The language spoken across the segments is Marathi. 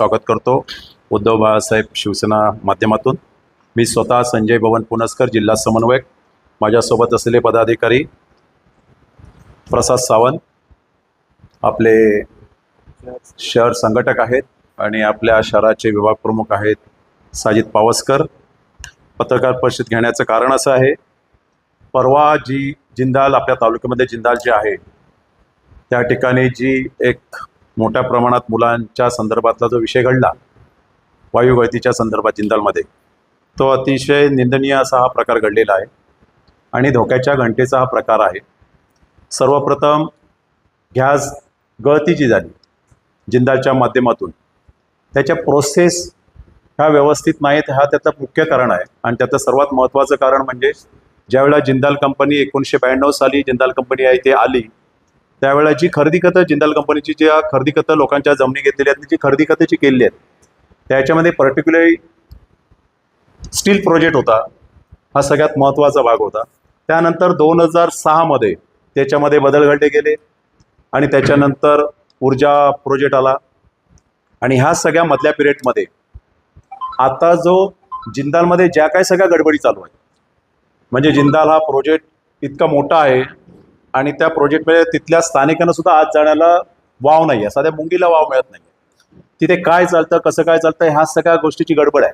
स्वागत करतो. उद्धव बाळासाहेब शिवसेना माध्यमातून. मी स्वतः संजय भवन पुनस्कर जिल्हा समन्वयक. माझ्यासोबत असलेले पदाधिकारी प्रसाद सावंत. आपले शहर संघटक आहेत आणि आपल्या शहराचे विभाग प्रमुख आहेत साजिद पावसकर. पत्रकार परिषद घेण्याचं कारण असं आहे परवा जी जिंदाल आपल्या तालुक्यामध्ये जिंदाल जी आहे त्या ठिकाणी जी एक मोठ्या प्रमाणात मुलांच्या संदर्भातला जो विषय घडला वायुगळतीच्या संदर्भात जिंदालमध्ये तो अतिशय निंदनीय असा हा प्रकार घडलेला आहे. आणि धोक्याच्या घंटेचा हा प्रकार आहे. सर्वप्रथम गॅस गळती जी झाली जिंदालच्या माध्यमातून. त्याच्या प्रोसेस ह्या व्यवस्थित नाहीत हा त्याचं मुख्य कारण आहे. आणि त्याचं सर्वात महत्त्वाचं कारण म्हणजे ज्यावेळेला जिंदाल कंपनी एकोणीसशे ब्याण्णव साली जिंदाल कंपनी आहे ते आली त्यावेळेला जी खरेदी खतं जिंदाल कंपनीची ज्या खरेदी खतं लोकांच्या जमिनी घेतलेली आहेत जी खरेदी खतं जी केलेली आहेत त्याच्यामध्ये पर्टिक्युलरली स्टील प्रोजेक्ट होता. हा सगळ्यात महत्त्वाचा भाग होता. त्यानंतर दोन हजार सहामध्ये त्याच्यामध्ये बदल घडले गेले आणि त्याच्यानंतर ऊर्जा प्रोजेक्ट आला. आणि ह्या सगळ्या मधल्या पिरियडमध्ये आता जो जिंदालमध्ये ज्या काही सगळ्या गडबडी चालू आहेत म्हणजे जिंदाल हा प्रोजेक्ट इतका मोठा आहे आणि त्या प्रोजेक्टमध्ये तिथल्या स्थानिकांना सुद्धा आज जाण्याला वाव नाही आहे साध्या मुंगीला वाव मिळत नाही तिथे काय चालतं कसं काय चालतं ह्या सगळ्या गोष्टीची गडबड आहे.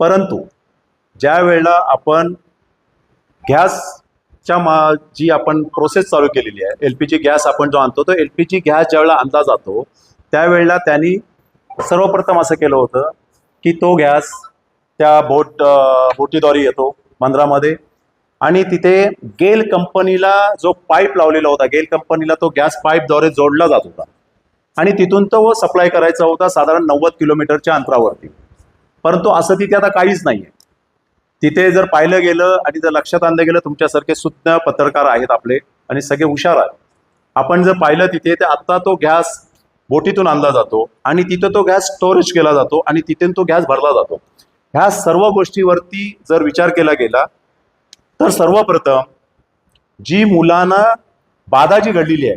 परंतु ज्या वेळेला आपण गॅसच्या मा जी आपण प्रोसेस चालू केलेली आहे एल पी जी गॅस आपण जो आणतो तो एल पी जी गॅस ज्यावेळेला आणला जातो त्यावेळेला त्यांनी सर्वप्रथम असं केलं होतं की तो गॅस त्या बोट बोटीद्वारे येतो बंदरामध्ये. आणि तिथे गेल कंपनीला जो पाईप लावलेला होता गेल कंपनीला तो गॅस पाईपद्वारे जोडला जात होता. आणि तिथून तो सप्लाय करायचा होता साधारण नव्वद किलोमीटरच्या अंतरावरती. परंतु असं तिथे आता काहीच नाही आहे तिथे जर पाहिलं गेलं आणि जर लक्षात आणलं गेलं तुमच्यासारखे सुज्ञ पत्रकार आहेत आपले आणि सगळे हुशार आहेत. आपण जर पाहिलं तिथे तर आत्ता तो गॅस बोटीतून आणला जातो आणि तिथं तो गॅस स्टोरेज केला जातो आणि तिथून तो गॅस भरला जातो. ह्या सर्व गोष्टीवरती जर विचार केला गेला तर सर्वप्रथम जी मुलांना बाधा जी घडलेली आहे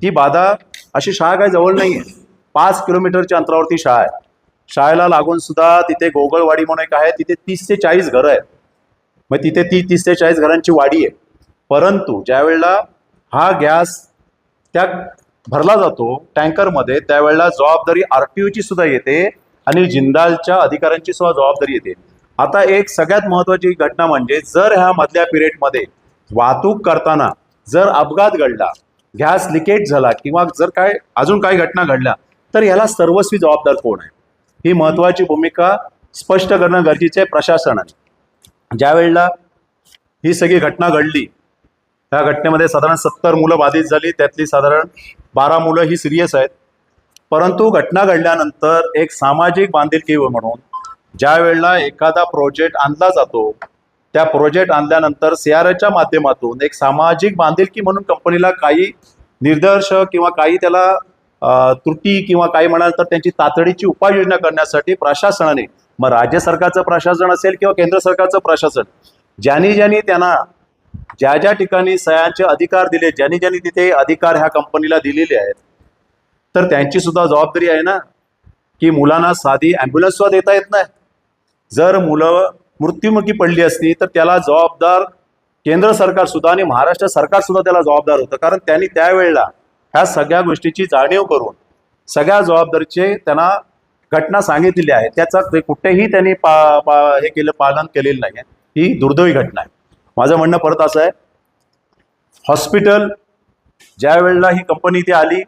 ती बाधा अशी शाळा काय जवळ नाही आहे पाच किलोमीटरच्या अंतरावरती शाळा आहे. शाळेला लागून सुद्धा तिथे गोगळवाडी म्हणून एक आहे तिथे तीस ते चाळीस घरं आहेत. मग तिथे ती तीस ते चाळीस घरांची वाडी आहे. परंतु ज्यावेळेला हा गॅस त्या भरला जातो टँकरमध्ये त्यावेळेला जबाबदारी आर टी ओची सुद्धा येते आणि जिंदालच्या अधिकाऱ्यांची सुद्धा जबाबदारी येते. आता एक सगळ्यात महत्त्वाची घटना म्हणजे जर ह्या मधल्या पिरियडमध्ये वाहतूक करताना जर अपघात घडला गॅस लिकेज झाला किंवा जर काय अजून काही घटना घडल्या तर ह्याला सर्वस्वी जबाबदार कोण आहे? ही महत्त्वाची भूमिका स्पष्ट करणं गरजेचं आहे प्रशासनाने. ज्या वेळेला ही सगळी घटना घडली त्या घटनेमध्ये साधारण सत्तर मुलं बाधित झाली त्यातली साधारण बारा मुलं ही सिरियस आहेत. परंतु घटना घडल्यानंतर एक सामाजिक बांधिलकी म्हणून ज्या वेळेला एखादा प्रोजेक्ट आणला जातो त्या प्रोजेक्ट आणल्यानंतर सीआरएच्या माध्यमातून एक सामाजिक बांधिलकी म्हणून कंपनीला काही निर्दर्श किंवा काही त्याला त्रुटी किंवा काही म्हणाल तर त्यांची तातडीची उपाययोजना करण्यासाठी प्रशासनाने मग राज्य सरकारचं प्रशासन असेल किंवा केंद्र सरकारचं प्रशासन ज्यांनी ज्यांनी त्यांना ज्या ज्या ठिकाणी सह्यांचे अधिकार दिले ज्यांनी ज्यांनी तिथे अधिकार ह्या कंपनीला दिलेले आहेत तर त्यांची सुद्धा जबाबदारी आहे ना की मुलांना साधी ॲम्ब्युलन्स सुद्धा देता येत नाही. जर मुलं मृत्युमुखी पडली असती तर त्याला जबाबदार केंद्र सरकार सुद्धा आणि महाराष्ट्र सरकार सुद्धा त्याला जबाबदार होतं. कारण त्यांनी त्यावेळेला ह्या सगळ्या गोष्टीची जाणीव करून सगळ्या जबाबदारीचे त्यांना घटना सांगितलेली आहे. त्याचा कुठेही त्यांनी पा पा हे केलं पालन केलेलं नाही आहे ही दुर्दैवी घटना आहे. माझं म्हणणं परत असं आहे हॉस्पिटल ज्या वेळेला ही कंपनी इथे आली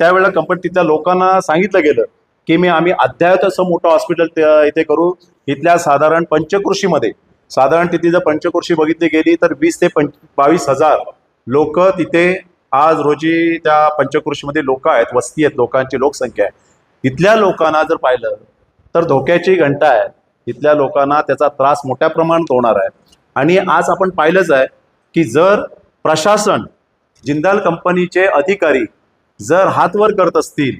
त्यावेळेला कंपनी तिथल्या लोकांना सांगितलं गेलं की मी आम्ही अद्याप असं मोठं हॉस्पिटल इथे करू. इथल्या साधारण पंचकृषीमध्ये साधारण तिथे जर पंचकृषी बघितली गेली तर वीस ते पंच बावीस हजार लोक तिथे आज रोजी त्या पंचकृषीमध्ये लोक आहेत वस्ती आहेत लोकांची लोकसंख्या आहे. इथल्या लोकांना जर पाहिलं तर धोक्याची घंटा आहे. इथल्या लोकांना त्याचा त्रास मोठ्या प्रमाणात होणार आहे. आणि आज आपण पाहिलंच आहे की जर प्रशासन जिंदाल कंपनीचे अधिकारी जर हातवर करत असतील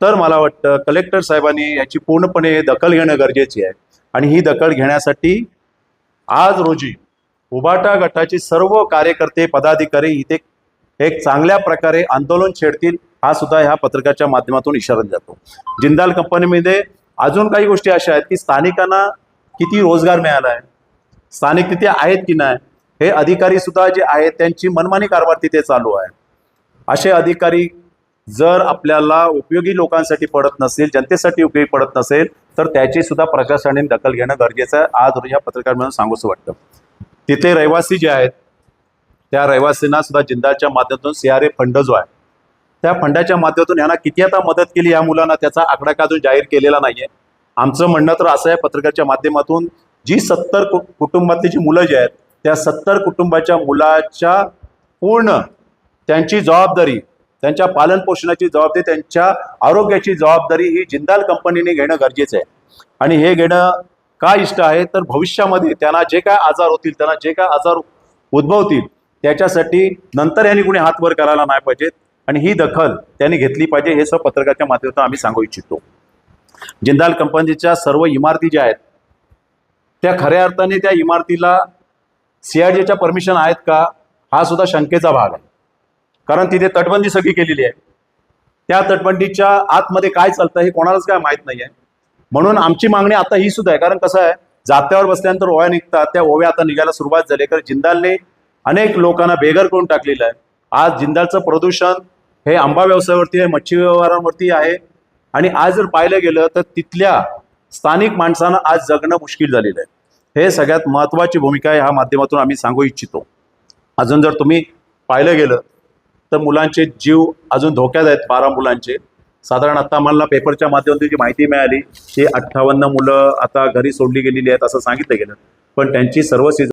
तर मला वाटतं कलेक्टर साहेबांनी याची पूर्णपणे दखल घेणं गरजेची आहे. आणि ही दखल घेण्यासाठी आज रोजी उभाटा गटाचे सर्व कार्यकर्ते पदाधिकारी इथे एक चांगल्या प्रकारे आंदोलन छेडतील हा सुद्धा ह्या पत्रकाच्या माध्यमातून इशारा जातो जिंदाल कंपनीमध्ये अजून काही गोष्टी अशा आहेत की स्थानिकांना किती रोजगार मिळाला आहे स्थानिक तिथे आहेत की नाही हे अधिकारी सुद्धा जे आहेत त्यांची मनमानी कारभार तिथे चालू आहे. असे अधिकारी जर आपल्याला उपयोगी लोकांसाठी पडत नसेल जनतेसाठी उपयोगी पडत नसेल तर त्याची सुद्धा प्रशासनाने दखल घेणं गरजेचं आहे. आज या ह्या पत्रकार म्हणून सांगूसं वाटतं. तिथे रहिवासी जे आहेत त्या रहिवासींना सुद्धा जिंदाच्या माध्यमातून सी आर ए फंड जो आहे त्या फंडाच्या माध्यमातून यांना किती आता मदत केली या मुलांना त्याचा आकडा का अजून जाहीर केलेला नाहीये? आमचं म्हणणं तर असं आहे पत्रकारच्या माध्यमातून जी सत्तर कुटुंबातली जी मुलं जी आहेत त्या सत्तर कुटुंबाच्या मुलाच्या पूर्ण त्यांची जबाबदारी त्यांच्या पालनपोषणाची जबाबदारी त्यांच्या आरोग्याची जबाबदारी ही जिंदाल कंपनीने घेणं गरजेचं आहे. आणि हे घेणं का इष्ट आहे? तर भविष्यामध्ये त्यांना जे काय आजार होतील त्यांना जे काय आजार उद्भवतील त्याच्यासाठी नंतर यांनी कुणी हात वर करायला नाही पाहिजेत. आणि ही दखल त्यांनी घेतली पाहिजे हे सर्व पत्रकाच्या माध्यमातून आम्ही सांगू इच्छितो. जिंदाल कंपनीच्या सर्व इमारती ज्या आहेत त्या खऱ्या अर्थाने त्या इमारतीला सीआयडीच्या परमिशन आहेत का? हा सुद्धा शंकेचा भाग आहे. कारण तिथे तटबंदी सगळी केलेली आहे. त्या तटबंदीच्या आतमध्ये काय चालतं हे कोणालाच काय माहीत नाही आहे म्हणून आमची मागणी आता ही सुद्धा आहे. कारण कसं आहे जात्यावर बसल्यानंतर ओव्या निघतात. त्या ओव्या आता निघायला सुरुवात झाली कारण जिंदालने अनेक लोकांना बेघर करून टाकलेलं आहे. आज जिंदालचं प्रदूषण हे आंबा व्यवसायावरती आहे मच्छी व्यवहारांवरती आहे. आणि आज जर पाहिलं गेलं तर तिथल्या स्थानिक माणसांना आज जगणं मुश्किल झालेलं आहे. हे सगळ्यात महत्त्वाची भूमिका आहे. ह्या माध्यमातून आम्ही सांगू इच्छितो. अजून जर तुम्ही पाहिलं गेलं तर मुलांचे जीव अजून धोक्यात आहेत बारा मुलांचे. साधारण आता आम्हाला पेपरच्या माध्यमातून जी माहिती मिळाली की अठ्ठावन्न मुलं आता घरी सोडली गेलेली आहेत असं सांगितलं गेलं. पण त्यांची सर्व